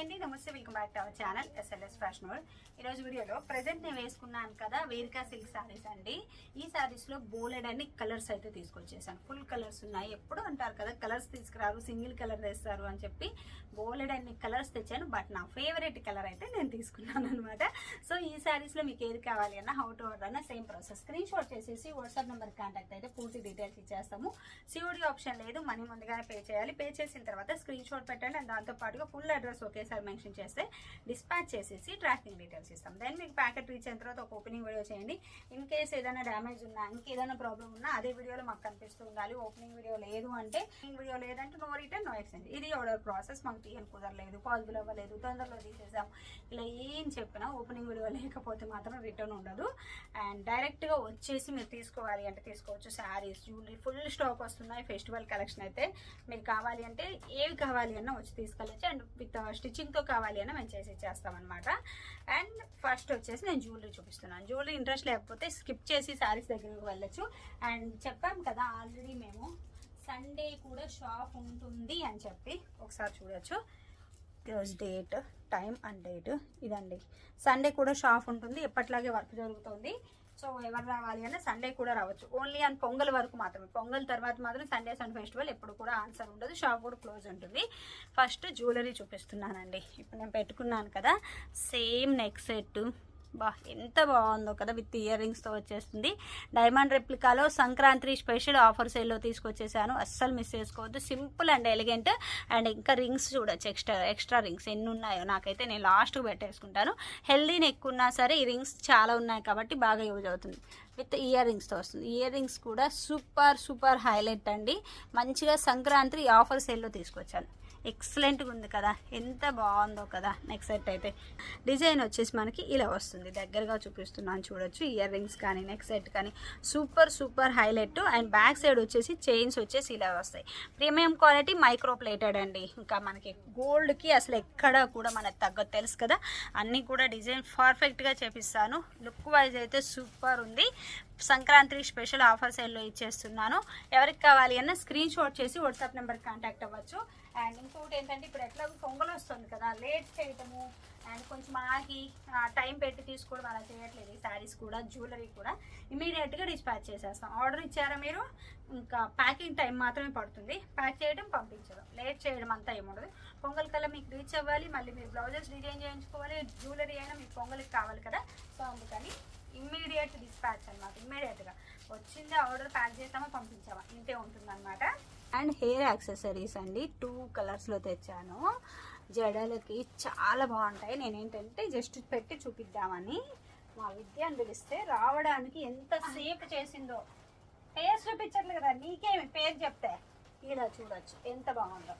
అండి. నమస్తే welcome back to our channel SLS fashion world ఈ రోజు వీడియోలో ప్రజెంట్ నేను వేసుకున్నాను కదా వేరికా సిల్క్ శారీస్ అండి. ఈ శారీస్లో బోలెడ్ అన్ని కలర్స్ అయితే తీసుకొచ్చేసాను. ఫుల్ కలర్స్ ఉన్నాయి. ఎప్పుడు అంటారు కదా కలర్స్ తీసుకురారు సింగిల్ కలర్ వేస్తారు అని చెప్పి బోలెడ్ అన్ని కలర్స్ తెచ్చాను. బట్ నా ఫేవరెట్ కలర్ అయితే నేను తీసుకున్నాను అనమాట సో ఈ శారీస్లో మీకు ఏది కావాలి అన్న హౌ టు ఆర్డర్ అన్న సేమ్ ప్రాసెస్ స్క్రీన్ షాట్ చేసేసి వాట్సాప్ నెంబర్ కాంటాక్ట్ అయితే పూర్తి డీటెయిల్స్ ఇచ్చేస్తాము. సిఓడి ఆప్షన్ లేదు. మనీ ముందుగానే పే చేయాలి. పే చేసిన తర్వాత స్క్రీన్ షాట్ పెట్టండి. అండ్ ఫుల్ అడ్రస్ ఒకేసారి మెన్షన్ చేస్తే డిస్పాచ్ చేసేసి ట్రాకింగ్ డీటెయిల్స్ ఇస్తాం. దెన్ మీకు ప్యాకెట్ రీచ్ అయిన తర్వాత ఒక ఓపెనింగ్ వీడియో చేయండి. ఇన్ కేస్ ఏదైనా డ్యామేజ్ ఉన్నా ఇంకేదైనా ప్రాబ్లం ఉన్నా అదే వీడియోలో మాకు కనిపిస్తూ ఉండాలి. ఓపెనింగ్ వీడియో లేదు అంటే వీడియో లేదంటే నో రిటర్న్ నో ఎక్స్చేంజ్ ఇది ఆర్డర్ ప్రాసెస్ మాకు తీయని కుదరలేదు పాజిబుల్ అవ్వలేదు తొందరలో తీసేసాం. ఇలా ఏం చెప్పినా ఓపెనింగ్ వీడియో లేకపోతే మాత్రం రిటర్న్ ఉండదు. అండ్ డైరెక్ట్గా వచ్చేసి మీరు తీసుకోవాలి అంటే తీసుకోవచ్చు. శారీస్ జ్యువెలరీ ఫుల్ స్టాక్ వస్తున్నాయి. ఫెస్టివల్ కలెక్షన్ అయితే మీరు కావాలి అంటే ఏవి కావాలి అన్నా వచ్చి తీసుకెళ్ళచ్చు. అండ్ విత్ స్టిచ్చింగ్తో కావాలి అని మేము చేసి ఇచ్చేస్తాం అండ్ ఫస్ట్ వచ్చేసి నేను జ్యువెలరీ చూపిస్తున్నాను. జ్యువెలరీ ఇంట్రెస్ట్ లేకపోతే స్కిప్ చేసి శారీస్ దగ్గరికి వెళ్ళొచ్చు. అండ్ చెప్పాం కదా ఆల్రెడీ మేము సండే కూడా షాప్ ఉంటుంది అని చెప్పి ఒకసారి చూడొచ్చు. ఈరోజు డేట్ టైం అండ్ డేట్ ఇదండి. సండే కూడా షాప్ ఉంటుంది. ఎప్పట్లాగే వర్క్ జరుగుతుంది. సో ఎవరు రావాలి అంటే సండే కూడా రావచ్చు. ఓన్లీ అండ్ పొంగల్ వరకు మాత్రమే. పొంగల్ తర్వాత మాత్రం సండే సన్ ఫెస్టివల్ ఎప్పుడు కూడా ఆన్సర్ ఉండదు. షాప్ కూడా క్లోజ్ ఉంటుంది. ఫస్ట్ జ్యువెలరీ చూపిస్తున్నానండి. ఇప్పుడు నేను పెట్టుకున్నాను కదా. సేమ్ నెక్ సెట్ బా ఎంత బాగుందో కదా విత్ ఇయర్ రింగ్స్తో వచ్చేస్తుంది డైమండ్ రెప్లికాలో సంక్రాంతి స్పెషల్ ఆఫర్ సేల్లో తీసుకొచ్చేసాను. అస్సలు మిస్ చేసుకోవద్దు. సింపుల్ అండ్ ఎలిగెంట్ అండ్ ఇంకా రింగ్స్ చూడొచ్చు. ఎక్స్ట్రా ఎక్స్ట్రా రింగ్స్ ఎన్ని ఉన్నాయో నాకైతే నేను లాస్ట్ పెట్టేసుకుంటాను. హెల్దీ ఎక్కువ ఉన్నా సరే ఈ రింగ్స్ చాలా ఉన్నాయి కాబట్టి బాగా యూజ్ అవుతుంది. విత్ ఇయర్ రింగ్స్తో వస్తుంది. ఇయర్ రింగ్స్ కూడా సూపర్ సూపర్ హైలైట్ అండి. మంచిగా సంక్రాంతి ఆఫర్ సేల్లో తీసుకొచ్చాను. ఎక్సలెంట్గా ఉంది కదా. ఎంత బాగుందో కదా. నెక్స్ట్ సెట్ అయితే. డిజైన్ వచ్చేసి మనకి ఇలా వస్తుంది. దగ్గరగా చూపిస్తున్నాను చూడొచ్చు. ఇయర్ రింగ్స్ కానీ నెక్ సెట్ కానీ. Super super highlight and back side వచ్చేసి చైన్స్ వచ్చేసి ఇలా వస్తాయి. ప్రీమియం క్వాలిటీ మైక్రో ప్లేటెడ్ అండి. ఇంకా మనకి గోల్డ్కి అసలు ఎక్కడ కూడా మనకు తగ్గదు. తెలుసు కదా? అన్నీ కూడా డిజైన్ పర్ఫెక్ట్గా చేపిస్తాను. లుక్ వైజ్ అయితే సూపర్ ఉంది. సంక్రాంతి స్పెషల్ ఆఫర్ సేల్లో ఇచ్చేస్తున్నాను. ఎవరికి కావాలి అన్న స్క్రీన్ షాట్ చేసి వాట్సాప్ నెంబర్ కాంటాక్ట్ అవ్వచ్చు. అండ్ ఇంకోటి ఏంటంటే ఇప్పుడు ఎట్లా పొంగల్ వస్తుంది కదా లేట్ చేయటము అండ్ కొంచెం ఆగి టైం పెట్టి తీసుకోవడం అలా చేయట్లేదు. ఈ శారీస్ కూడా జ్యువెలరీ కూడా ఇమీడియట్గా డిస్పాచ్ చేసేస్తాం. ఆర్డర్ ఇచ్చారా మీరు? ఇంకా ప్యాకింగ్ టైం మాత్రమే పడుతుంది. ప్యాక్ చేయడం పంపించడం. లేట్ చేయడం అంతా ఏముండదు పొంగల్ కల్లా మీకు రీచ్ అవ్వాలి మళ్ళీ మీరు బ్లౌజెస్ డిజైన్ చేయించుకోవాలి జ్యువెలరీ అయినా మీకు పొంగల్కి కావాలి కదా. సో అందుకని ఇమ్మీడియట్ డిస్పాచ్ అనమాట ఇమ్మీడియట్గా వచ్చింది ఆర్డర్ ప్యాక్ చేస్తామా పంపించామా ఇంతే ఉంటుందన్నమాట. అండ్ హెయిర్ యాక్సెసరీస్ అండి. టూ కలర్స్లో తెచ్చాను. జడలకి చాలా బాగుంటాయి. నేను ఏంటంటే జస్ట్ పెట్టి చూపిద్దామని మా విద్య అని పిలిస్తే రావడానికి ఎంత సేపు చేసిందో. పేరు చూపించట్లేదు కదా నీకేమి పేరు చెప్తే. ఇలా చూడొచ్చు. ఎంత బాగుందో.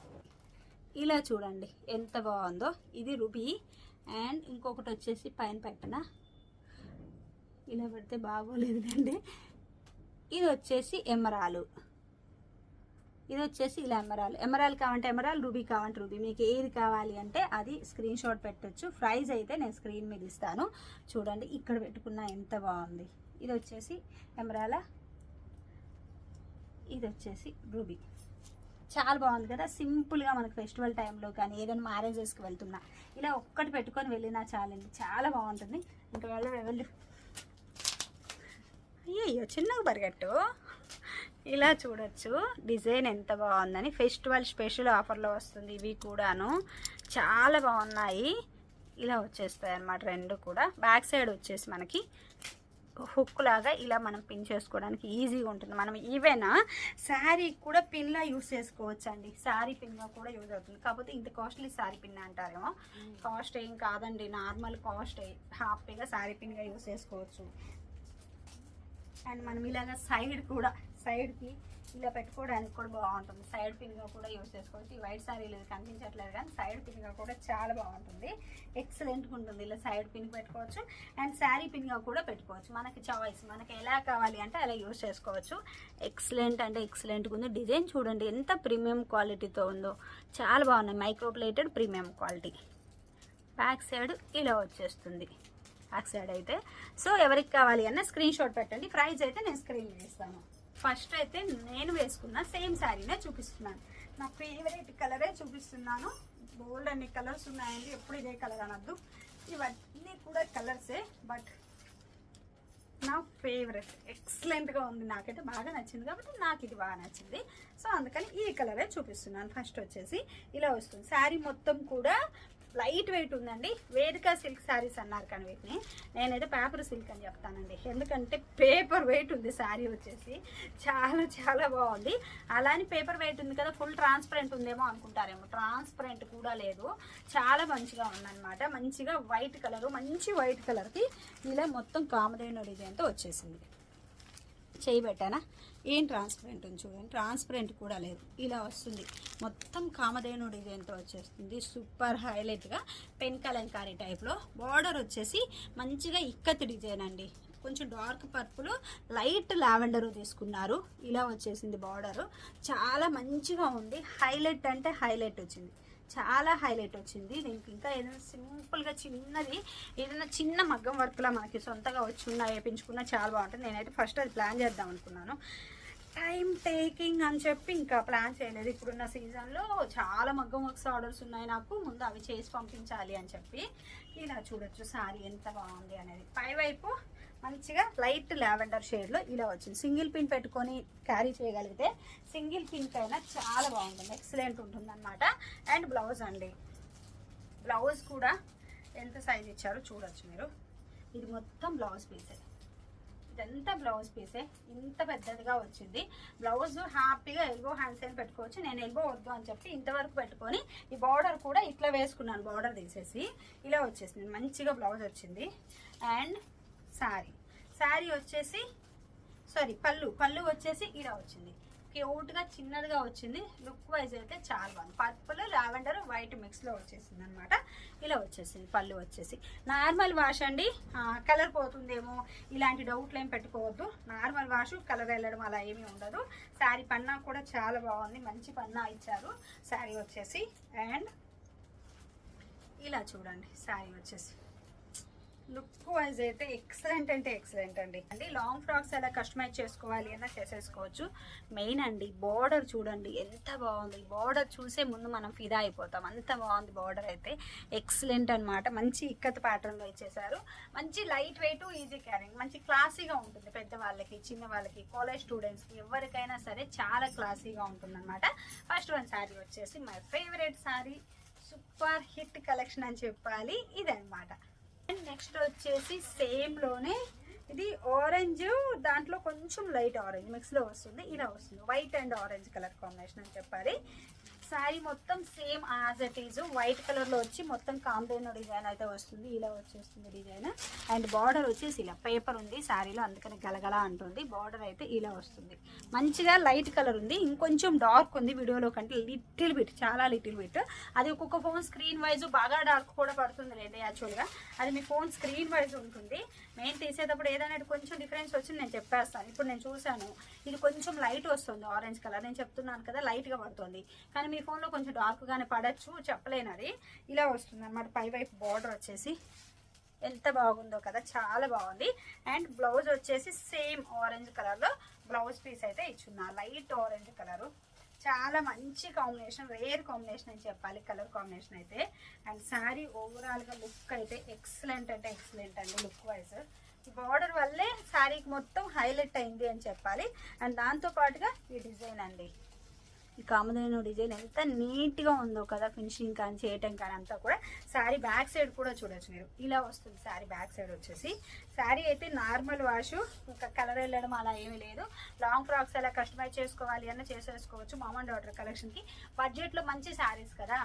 ఇలా చూడండి ఎంత బాగుందో. ఇది రుబీ. అండ్ ఇంకొకటి వచ్చేసి పైన పెట్టన. ఇలా పెడితే బాగోలేదు అండి ఇది వచ్చేసి ఎమరాలు. ఇది వచ్చేసి ఇలా ఎమరాల్. ఎమరాల్ కావంటే ఎమరాల్ రూబీ కావంటే రూబీ. మీకు ఏది కావాలి అంటే అది స్క్రీన్ షాట్ పెట్టొచ్చు. ప్రైజ్ అయితే నేను స్క్రీన్ మీద ఇస్తాను. చూడండి ఇక్కడ పెట్టుకున్న ఎంత బాగుంది. ఇది వచ్చేసి ఎమరాల. ఇది వచ్చేసి రూబీ. చాలా బాగుంది కదా. సింపుల్గా మనకు ఫెస్టివల్ టైంలో కానీ ఏదైనా మ్యారేజెస్కి వెళ్తున్నా ఇలా ఒక్కటి పెట్టుకొని వెళ్ళినా చాలండి. చాలా బాగుంటుంది. ఇంకా వెళ్ళి వెళ్ళి. అయ్యయ్యో చిన్నగా పరిగెట్టు. ఇలా చూడొచ్చు. డిజైన్ ఎంత బాగుందని ఫెస్టివల్ స్పెషల్ ఆఫర్లో వస్తుంది. ఇవి కూడాను చాలా బాగున్నాయి. ఇలా వచ్చేస్తాయి అన్నమాట రెండు కూడా. బ్యాక్ సైడ్ వచ్చేసి మనకి హుక్ లాగా ఇలా మనం పిన్ చేసుకోవడానికి ఈజీగా ఉంటుంది. మనం ఈవెన్ శారీ కూడా పిన్లా యూస్ చేసుకోవచ్చు అండి శారీ పిన్గా కూడా యూజ్ అవుతుంది. కాకపోతే ఇంత కాస్ట్లీ శారీ పిన్ అంటారేమో. కాస్ట్ ఏం కాదండి. నార్మల్ కాస్ట్ హ్యాపీగా శారీ పిన్గా యూస్ చేసుకోవచ్చు. అండ్ మనం ఇలాగ సైడ్ కూడా సైడ్కి ఇలా పెట్టుకోవడానికి కూడా బాగుంటుంది. సైడ్ పిన్గా కూడా యూజ్ చేసుకోవచ్చు. ఈ వైట్ సారీలు ఇది కనిపించట్లేదు కానీ సైడ్ పిన్గా కూడా చాలా బాగుంటుంది. ఎక్సలెంట్గా ఉంటుంది. ఇలా సైడ్ పిన్ పెట్టుకోవచ్చు అండ్ శారీ పిన్గా కూడా పెట్టుకోవచ్చు. మనకి చాయిస్ మనకి ఎలా కావాలి అంటే అలా యూస్ చేసుకోవచ్చు. ఎక్సలెంట్ అంటే ఎక్సలెంట్గా ఉంది. డిజైన్ చూడండి ఎంత ప్రీమియం క్వాలిటీతో ఉందో. చాలా బాగున్నాయి. Microplated premium quality. Back side ఇలా వచ్చేస్తుంది. బ్యాక్ సైడ్ అయితే. సో ఎవరికి కావాలి అన్న స్క్రీన్ షాట్ పెట్టండి. ప్రైజ్ అయితే నేను స్క్రీన్ వేస్తాను ఫస్ట్ అయితే నేను వేసుకున్న సేమ్ శారీనే చూపిస్తున్నాను. నా ఫేవరెట్ కలరే చూపిస్తున్నాను. బోల్డ్ అన్ని కలర్స్ ఉన్నాయండి. ఎప్పుడు ఇదే కలర్ అనొద్దు. ఇవన్నీ కూడా కలర్సే బట్ నా ఫేవరెట్ ఎక్సలెంట్గా ఉంది. నాకైతే బాగా నచ్చింది కాబట్టి నాకు ఇది బాగా నచ్చింది. సో అందుకని ఈ కలరే చూపిస్తున్నాను. ఫస్ట్ వచ్చేసి ఇలా వస్తుంది. శారీ మొత్తం కూడా లైట్ వెయిట్ ఉందండి. వేదిక సిల్క్ శారీస్ అన్నారు కానీ వీటిని. నేనైతే పేపర్ సిల్క్ అని చెప్తానండి. ఎందుకంటే పేపర్ వెయిట్ ఉంది శారీ వచ్చేసి. చాలా చాలా బాగుంది. అలానే పేపర్ వెయిట్ ఉంది కదా ఫుల్ ట్రాన్స్పరెంట్ ఉందేమో అనుకుంటారేమో. ట్రాన్స్పరెంట్ కూడా లేదు. చాలా మంచిగా ఉందన్నమాట. మంచిగా వైట్ కలర్ మంచి వైట్ కలర్కి ఇలా మొత్తం కామధేను డిజైన్తో వచ్చేసింది. చేయి పెట్టానా ఏం ట్రాన్స్పరెంట్ ఉంది చూడండి. ట్రాన్స్పరెంట్ కూడా లేదు. ఇలా వస్తుంది. మొత్తం కామధేను డిజైన్తో వచ్చేస్తుంది? సూపర్ హైలైట్గా పెన్ కలంకారీ టైప్లో బార్డర్ వచ్చేసి మంచిగా ఇక్కత్ డిజైన్ అండి. కొంచెం డార్క్ పర్పుల్ లైట్ లావెండర్ తీసుకున్నారు. ఇలా వచ్చేసింది బార్డరు చాలా మంచిగా ఉంది. హైలైట్ అంటే హైలైట్ వచ్చింది. చాలా హైలైట్ వచ్చింది. దీనికి ఇంకా ఏదైనా సింపుల్గా చిన్నది ఏదైనా చిన్న మగ్గం వర్క్లా మనకి సొంతగా వచ్చి ఉన్నా వేయించుకున్నా చాలా బాగుంటుంది. నేనైతే ఫస్ట్ అది ప్లాన్ చేద్దాం అనుకున్నాను. టైం టేకింగ్ అని చెప్పి ఇంకా ప్లాన్ చేయలేదు. ఇప్పుడున్న సీజన్లో చాలా మగ్గం వర్క్స్ ఆర్డర్స్ ఉన్నాయి నాకు. ముందు అవి చేసి పంపించాలి అని చెప్పి. ఇలా చూడొచ్చు సారీ ఎంత బాగుంది అనేది. పైవైపు మంచిగా లైట్ లావెండర్ షేడ్లో ఇలా వచ్చింది. సింగిల్ పిన్ పెట్టుకొని క్యారీ చేయగలిగితే సింగిల్ పిన్ పైన చాలా బాగుంటుంది ఎక్సలెంట్ ఉంటుంది అనమాట అండ్ బ్లౌజ్ అండి బ్లౌజ్ కూడా ఎంత సైజ్ ఇచ్చారో చూడొచ్చు మీరు. ఇది మొత్తం బ్లౌజ్ పీసే. ఇదంతా బ్లౌజ్ పీసే ఇంత పెద్దదిగా వచ్చింది. బ్లౌజ్ హ్యాపీగా ఎల్బో హ్యాండ్స్ అని పెట్టుకోవచ్చు నేను ఎల్బో వద్దు అని చెప్పి ఇంతవరకు పెట్టుకొని ఈ బార్డర్ కూడా ఇట్లా వేసుకున్నాను బార్డర్ తీసేసి. ఇలా వచ్చేసింది. మంచిగా బ్లౌజ్ వచ్చింది. అండ్ శారీ శారీ వచ్చేసి సారీ పళ్ళు. పళ్ళు వచ్చేసి ఇలా వచ్చింది. క్యూట్గా చిన్నదిగా వచ్చింది. లుక్ వైజ్ అయితే చాలా బాగుంది. పర్పుల్ లావెండర్ వైట్ మిక్స్లో వచ్చేసింది అనమాట ఇలా వచ్చేసింది. పళ్ళు వచ్చేసి. నార్మల్ వాష్ అండి. కలర్ పోతుందేమో ఇలాంటి డౌట్లు ఏం పెట్టుకోవద్దు. నార్మల్ వాష్ కలర్ వెళ్ళడం అలా ఏమీ ఉండదు. శారీ పన్నా కూడా చాలా బాగుంది. మంచి పన్నా ఇచ్చారు. శారీ వచ్చేసి అండ్ ఇలా చూడండి. శారీ వచ్చేసి. లుక్ వైజ్ అయితే ఎక్సలెంట్ అంటే ఎక్సలెంట్ అండి. అంటే లాంగ్ ఫ్రాక్స్ ఎలా కస్టమైజ్ చేసుకోవాలి అన్నా చేసేసుకోవచ్చు. మెయిన్ అండి బార్డర్ చూడండి ఎంత బాగుంది. బార్డర్ చూసే ముందు మనం ఫిదా అయిపోతాం. అంత బాగుంది బార్డర్ అయితే. ఎక్సలెంట్ అన్నమాట. మంచి ఇక్కత ప్యాటర్న్లో ఇచ్చేసారు. మంచి లైట్ వెయిట్ ఈజీ క్యారింగ్ మంచి క్లాసీగా ఉంటుంది పెద్దవాళ్ళకి చిన్న వాళ్ళకి కాలేజ్ స్టూడెంట్స్కి ఎవరికైనా సరే చాలా క్లాసీగా ఉంటుందనమాట ఫస్ట్ వన్ శారీ వచ్చేసి my favourite sari super hit collection అని చెప్పాలి. ఇదనమాట నెక్స్ట్ వచ్చేసి సేమ్లోనే ఇది ఆరెంజ్ దాంట్లో కొంచెం లైట్ ఆరెంజ్ మిక్స్లో వస్తుంది ఇలా వస్తుంది. White and orange colour combination అని చెప్పాలి. శారీ మొత్తం same as it is white కలర్లో వచ్చి మొత్తం కాంబినేషన్ డిజైన్ అయితే వస్తుంది. ఇలా వచ్చేస్తుంది డిజైన్ అండ్ బార్డర్ వచ్చేసి ఇలా పేపర్ ఉంది శారీలో అందుకని గలగల అంటుంది. బార్డర్ అయితే ఇలా వస్తుంది. మంచిగా లైట్ కలర్ ఉంది. ఇంకొంచెం డార్క్ ఉంది వీడియోలో కంటే లిటిల్ బిట్ చాలా లిటిల్ బిట్ అది ఒక్కొక్క ఫోన్ స్క్రీన్ వైజ్ బాగా డార్క్ కూడా పడుతుంది లేదు యాక్చువల్గా అది మీ ఫోన్ స్క్రీన్ వైజ్ ఉంటుంది. మెయిన్ తీసేటప్పుడు ఏదైనా కొంచెం డిఫరెన్స్ వచ్చింది నేను చెప్పేస్తాను. ఇప్పుడు నేను చూశాను. ఇది కొంచెం లైట్ వస్తుంది ఆరెంజ్ కలర్ నేను చెప్తున్నాను కదా లైట్గా పడుతుంది. కానీ మీ ఫోన్లో కొంచెం డార్క్గానే పడచ్చు చెప్పలేను అది ఇలా వస్తుంది అనమాట పైవైపు బార్డర్ వచ్చేసి ఎంత బాగుందో కదా చాలా బాగుంది. అండ్ బ్లౌజ్ వచ్చేసి సేమ్ ఆరెంజ్ కలర్లో బ్లౌజ్ పీస్ అయితే ఇచ్చున్నా. Light orange colour. చాలా మంచి కాంబినేషన్ రేర్ కాంబినేషన్ అని చెప్పాలి కలర్ కాంబినేషన్ అయితే. అండ్ శారీ ఓవరాల్గా లుక్ అయితే ఎక్సలెంట్ అంటే ఎక్సలెంట్ అండి లుక్ వైజ్. ఈ బార్డర్ వల్లే శారీకి మొత్తం హైలైట్ అయింది అని చెప్పాలి. అండ్ దాంతో పాటుగా ఈ డిజైన్ అండి. ఈ కామధేను డిజైన్ ఎంత నీట్గా ఉందో కదా ఫినిషింగ్ కానీ చేయటం కానీ అంతా కూడా. శారీ బ్యాక్ సైడ్ కూడా చూడొచ్చు మీరు. ఇలా వస్తుంది శారీ బ్యాక్ సైడ్ వచ్చేసి. శారీ అయితే నార్మల్ వాష్ ఇంకా కలర్ వెళ్ళడం అలా ఏమీ లేదు. లాంగ్ ఫ్రాక్స్ ఎలా కస్టమైజ్ చేసుకోవాలి అన్న చేసేసుకోవచ్చు మామూలు డాటర్ కలెక్షన్కి బడ్జెట్లో మంచి శారీస్ కదా.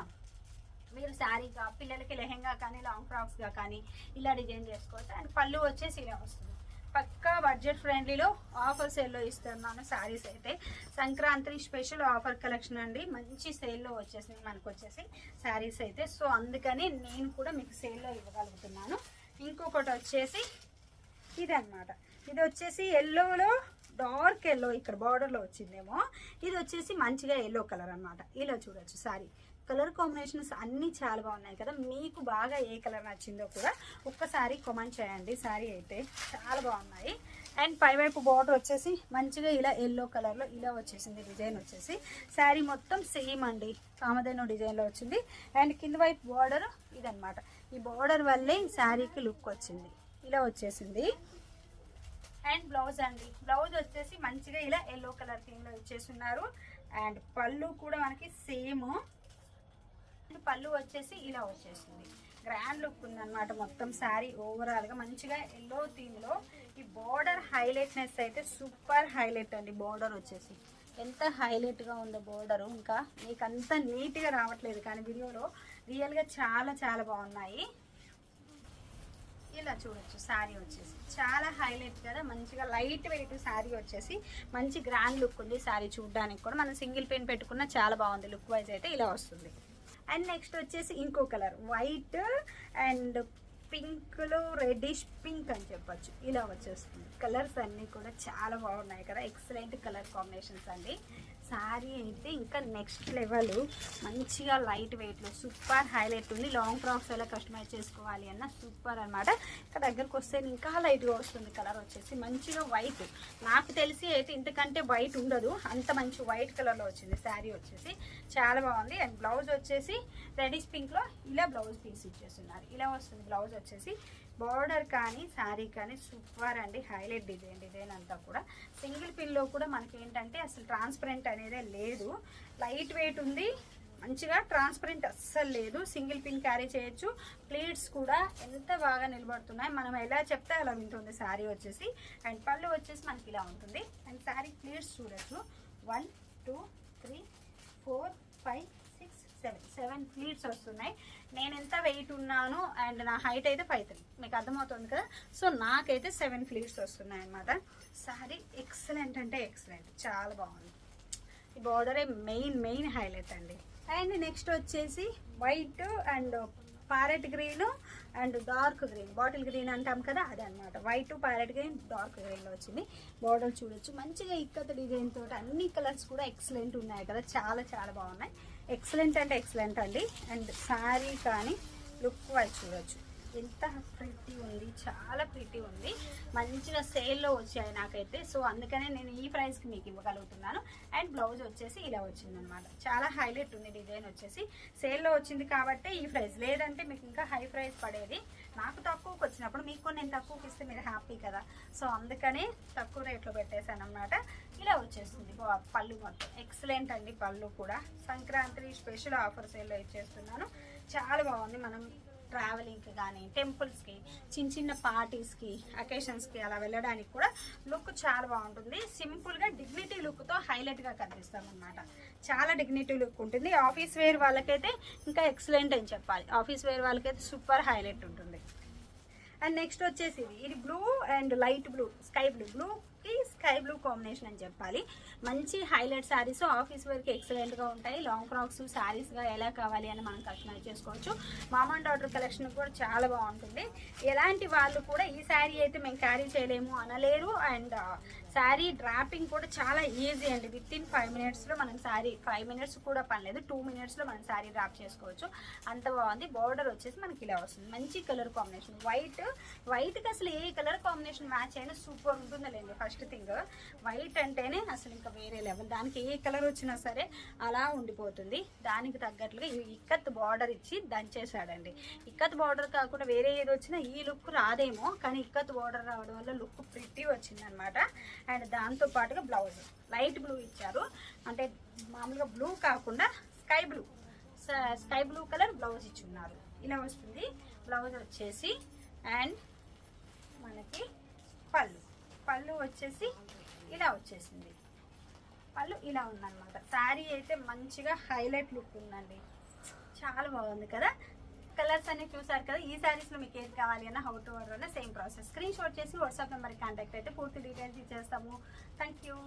మీరు శారీగా పిల్లలకి లెహెంగా కానీ లాంగ్ ఫ్రాక్స్గా కానీ ఇలా డిజైన్ చేసుకోవచ్చు. అండ్ పళ్ళు వచ్చేసి ఇలా వస్తుంది. పక్కా బడ్జెట్ ఫ్రెండ్లీలో ఆఫర్ సేల్లో ఇస్తున్నాను శారీస్ అయితే. సంక్రాంతి స్పెషల్ ఆఫర్ కలెక్షన్ అండి. మంచి సేల్లో వచ్చేసింది మనకు వచ్చేసి శారీస్ అయితే. సో అందుకని నేను కూడా మీకు సేల్లో ఇవ్వగలుగుతున్నాను. ఇంకొకటి వచ్చేసి ఇదన్నమాట. ఇది వచ్చేసి ఎల్లోలో డార్క్ ఎల్లో ఇక్కడ బార్డర్లో వచ్చిందేమో. ఇది వచ్చేసి మంచిగా ఎల్లో కలర్ అన్నమాట. ఇలా చూడొచ్చు సారీ కలర్ కాంబినేషన్స్ అన్నీ చాలా బాగున్నాయి కదా. మీకు బాగా ఏ కలర్ నచ్చిందో కూడా ఒక్కసారి కామెంట్ చేయండి. సారీ అయితే చాలా బాగున్నాయి. అండ్ పైవైపు బార్డర్ వచ్చేసి మంచిగా ఇలా ఎల్లో కలర్లో ఇలా వచ్చేసింది డిజైన్ వచ్చేసి. శారీ మొత్తం సేమ్ అండి. కామధేను డిజైన్లో వచ్చింది. అండ్ కింద వైపు బార్డర్ ఇదనమాట ఈ బార్డర్ వల్లే ఈ శారీకి లుక్ వచ్చింది. ఇలా వచ్చేసింది. అండ్ బ్లౌజ్ అండి. బ్లౌజ్ వచ్చేసి మంచిగా ఇలా ఎల్లో కలర్ థీమ్లో ఇచ్చేస్తున్నారు అండ్ పళ్ళు కూడా మనకి సేమ్ పళ్ళు వచ్చేసి ఇలా వచ్చేసింది. గ్రాండ్ లుక్ ఉందన్నమాట మొత్తం శారీ ఓవరాల్గా మంచిగా ఎల్లో థీమ్లో ఈ బార్డర్ హైలైట్నెస్ అయితే సూపర్ హైలైట్ అండి. బార్డర్ వచ్చేసి. ఎంత హైలైట్గా ఉందో బార్డర్ ఇంకా. మీకు అంత నీట్గా రావట్లేదు కానీ వీడియోలో రియల్గా చాలా చాలా బాగున్నాయి. ఇలా చూడొచ్చు శారీ వచ్చేసి. చాలా హైలైట్ కదా. మంచిగా లైట్ వెయిట్ శారీ వచ్చేసి. మంచి గ్రాండ్ లుక్ ఉంది శారీ చూడడానికి కూడా. మనం సింగిల్ పెయిన్ పెట్టుకున్న చాలా బాగుంది. లుక్ వైజ్ అయితే ఇలా వస్తుంది. అండ్ నెక్స్ట్ వచ్చేసి ఇంకో కలర్ వైట్ అండ్ పింక్లో రెడ్డిష్ పింక్ అని చెప్పొచ్చు. ఇలా వచ్చేస్తుంది. కలర్స్ అన్నీ కూడా చాలా బాగున్నాయి కదా. ఎక్సలెంట్ కలర్ కాంబినేషన్స్ అండి. శారీ అయితే ఇంకా నెక్స్ట్ లెవెల్. మంచిగా లైట్ వెయిట్లో సూపర్ హైలైట్ ఉంది. లాంగ్ ఫ్రాక్స్ ఎలా కస్టమైజ్ చేసుకోవాలి అన్న సూపర్ అనమాట ఇక్కడ దగ్గరకు వస్తే ఇంకా లైట్గా వస్తుంది కలర్ వచ్చేసి. మంచిగా వైట్ నాకు తెలిసి అయితే ఇంతకంటే వైట్ ఉండదు. అంత మంచి వైట్ కలర్లో వచ్చింది శారీ వచ్చేసి. చాలా బాగుంది. అండ్ బ్లౌజ్ వచ్చేసి రెడిష్ పింక్లో ఇలా బ్లౌజ్ పీస్ ఇచ్చేస్తున్నారు. ఇలా వస్తుంది బ్లౌజ్ వచ్చేసి. బార్డర్ కానీ శారీ కానీ సూపర్ అండి. హైలైట్ డిజైన్ డిజైన్ అంతా కూడా. సింగిల్ పిల్లో కూడా మనకి ఏంటంటే అసలు ట్రాన్స్పరెంట్ అనేది లేదు. లైట్ వెయిట్ ఉంది. మంచిగా ట్రాన్స్పరెంట్ అస్సలు లేదు. సింగిల్ పిన్ క్యారీ చేయొచ్చు. ప్లేట్స్ కూడా ఎంత బాగా నిలబడుతున్నాయి. మనం ఎలా చెప్తే అలా ఉంటుంది. శారీ వచ్చేసి. అండ్ పళ్ళు వచ్చేసి మనకి ఇలా ఉంటుంది. అండ్ శారీ ప్లేట్స్ చూడొచ్చు. One two three four five six seven. Seven pleats వస్తున్నాయి. నేను ఎంత వెయిట్ ఉన్నాను? అండ్ నా హైట్ అయితే ఫైవ్ త్రీ. మీకు అర్థమవుతుంది కదా? సో నాకైతే సెవెన్ ప్లీట్స్ వస్తున్నాయి అనమాట శారీ ఎక్సలెంట్ అంటే ఎక్సలెంట్. చాలా బాగుంది. ఈ బార్డరే మెయిన్ మెయిన్ హైలైట్ అండి. అండ్ నెక్స్ట్ వచ్చేసి white and parrot green and dark green bottle green అంటాం కదా అది అనమాట వైట్ ప్యారెట్ గ్రీన్ డార్క్ గ్రీన్లో వచ్చింది. బార్డర్ చూడొచ్చు. మంచిగా ఇక్కత డిజైన్ తోటి అన్ని కలర్స్ కూడా ఎక్సలెంట్ ఉన్నాయి కదా. చాలా చాలా బాగున్నాయి. ఎక్సలెంట్ అంటే ఎక్సలెంట్ అండి. అండ్ శారీ కానీ లుక్ వైజ్ చూడొచ్చు. ఎంత ప్రిటీ ఉంది చాలా ప్రిటీ ఉంది. మంచిగా సేల్లో వచ్చాయి నాకైతే. సో అందుకనే నేను ఈ ప్రైస్కి మీకు ఇవ్వగలుగుతున్నాను. అండ్ బ్లౌజ్ వచ్చేసి ఇలా వచ్చింది అనమాట చాలా హైలైట్ ఉంది డిజైన్ వచ్చేసి. సేల్లో వచ్చింది కాబట్టి ఈ ప్రైస్ లేదంటే మీకు ఇంకా హై ప్రైస్ పడేది. నాకు తక్కువకి వచ్చినప్పుడు మీకు నేను తక్కువకి ఇస్తే మీరు హ్యాపీ కదా. సో అందుకనే తక్కువ రేట్లో పెట్టేశాను అనమాట ఇలా వచ్చేస్తుంది పళ్ళు మొత్తం. ఎక్సలెంట్ అండి పళ్ళు కూడా. సంక్రాంతి స్పెషల్ ఆఫర్ సేల్లో ఇచ్చేస్తున్నాను. చాలా బాగుంది. మనం ట్రావెలింగ్కి కానీ టెంపుల్స్కి చిన్న చిన్న పార్టీస్కి అకేషన్స్కి అలా వెళ్ళడానికి కూడా లుక్ చాలా బాగుంటుంది. సింపుల్గా డిగ్నిటీ లుక్తో హైలైట్గా కనిపిస్తామన్నమాట చాలా డిగ్నిటీ లుక్ ఉంటుంది. ఆఫీస్ వేర్ వాళ్ళకైతే ఇంకా ఎక్సలెంట్ అని చెప్పాలి. ఆఫీస్ వేర్ వాళ్ళకైతే సూపర్ హైలైట్ ఉంటుంది. అండ్ నెక్స్ట్ వచ్చేసి ఇది. ఇది blue and light blue sky blue బ్లూకి స్కై బ్లూ కాంబినేషన్ అని చెప్పాలి. మంచి హైలైట్ శారీస్ ఆఫీస్ వర్క్ ఎక్సలెంట్గా ఉంటాయి. లాంగ్ ఫ్రాక్స్ శారీస్గా ఎలా కావాలి అని మనం కస్టమైజ్ చేసుకోవచ్చు. మామ అండ్ డాటర్ కలెక్షన్ కూడా చాలా బాగుంటుంది. ఎలాంటి వాళ్ళు కూడా ఈ శారీ అయితే మేము క్యారీ చేయలేము అనలేరు. అండ్ uh, శారీ డ్రాపింగ్ కూడా చాలా ఈజీ అండి. విత్ ఇన్ ఫైవ్ మినిట్స్లో మనం శారీ ఫైవ్ మినిట్స్ కూడా పనిలేదు టూ మినిట్స్లో మనం శారీ డ్రాప్ చేసుకోవచ్చు. అంత బాగుంది. బార్డర్ వచ్చేసి మనకి ఇలా వస్తుంది. మంచి కలర్ కాంబినేషన్ వైట్ వైట్కి అసలు ఏ కలర్ కాంబినేషన్ మ్యాచ్ అయినా సూపర్ ఉంటుందండి ఫస్ట్ థింగ్ వైట్ అంటేనే అసలు ఇంకా వేరే లెవెల్ దానికి ఏ కలర్ వచ్చినా సరే అలా ఉండిపోతుంది. దానికి తగ్గట్లుగా ఈ ఇక్కత్ బార్డర్ ఇచ్చి దంచేసాడండి ఇక్కత్ బార్డర్ కాకుండా వేరే ఏది వచ్చినా ఈ లుక్ రాదేమో కానీ ఇక్కత్ బార్డర్ రావడం వల్ల లుక్ ప్రిట్టి వచ్చిందనమాట అండ్ దాంతో పాటుగా బ్లౌజ్ లైట్ బ్లూ ఇచ్చారు. అంటే మామూలుగా బ్లూ కాకుండా sky blue sky blue colour blouse ఇచ్చున్నారు. ఇలా వస్తుంది. బ్లౌజ్ వచ్చేసి అండ్ మనకి పళ్ళు. పళ్ళు వచ్చేసి ఇలా వచ్చేసింది. పళ్ళు ఇలా ఉందన్నమాట. శారీ అయితే మంచిగా హైలైట్ లుక్ ఉందండి. చాలా బాగుంది కదా? కలర్స్ అన్ని చూసారు కదా? ఈ శారీస్లో మీకు ఏది కావాలి అన్న హౌ టు ఆర్డర్ అన్న సేమ్ ప్రాసెస్ స్క్రీన్ షాట్ చేసి వాట్సాప్ నెంబర్కి కాంటాక్ట్ అయితే పూర్తి డీటెయిల్స్ ఇచ్చేస్తాము. Thank you